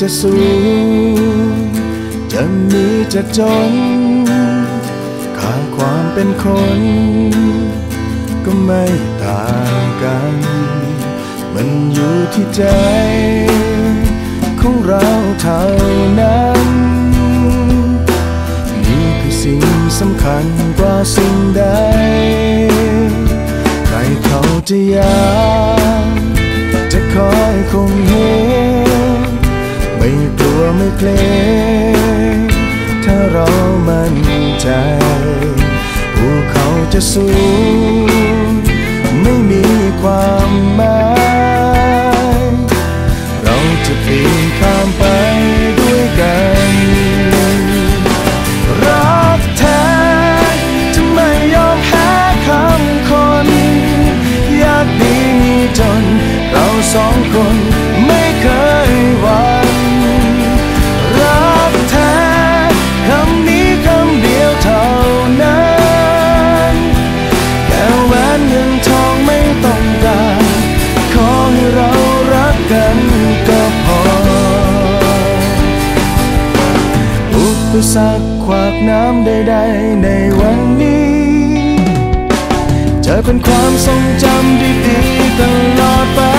จะสูง จะมีจะจนค่าความเป็นคน ก็ไม่ต่างกัน มันอยู่ที่ใจ ของเราเท่านั้น นี่คือสิ่งสำคัญกว่าสิ่งใด ใครเขาจะยาก เกรงถ้าเรามั่นใจภูเขาจะสู สรรคขวากน้ำใดๆในวันนี้ จะเป็นความทรงจำดีๆตลอดไป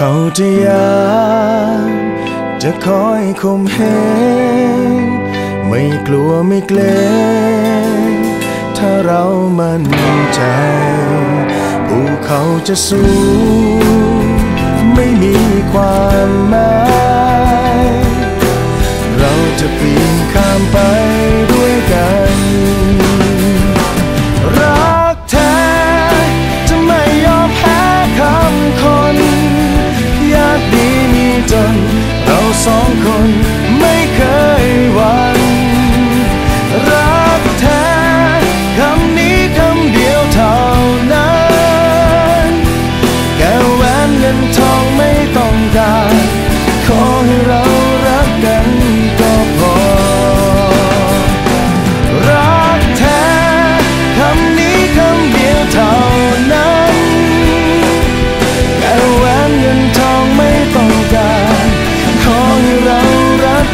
เขาจะอยากจะคอยคมเหงไม่กลัวไม่เกรงถ้าเรามั่นใจภูเขาจะสูง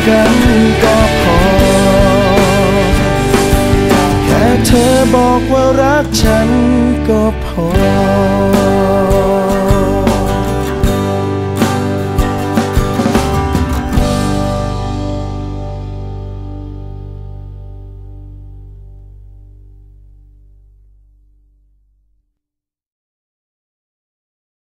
กันก็พอ แค่เธอบอกว่ารักฉันก็พอ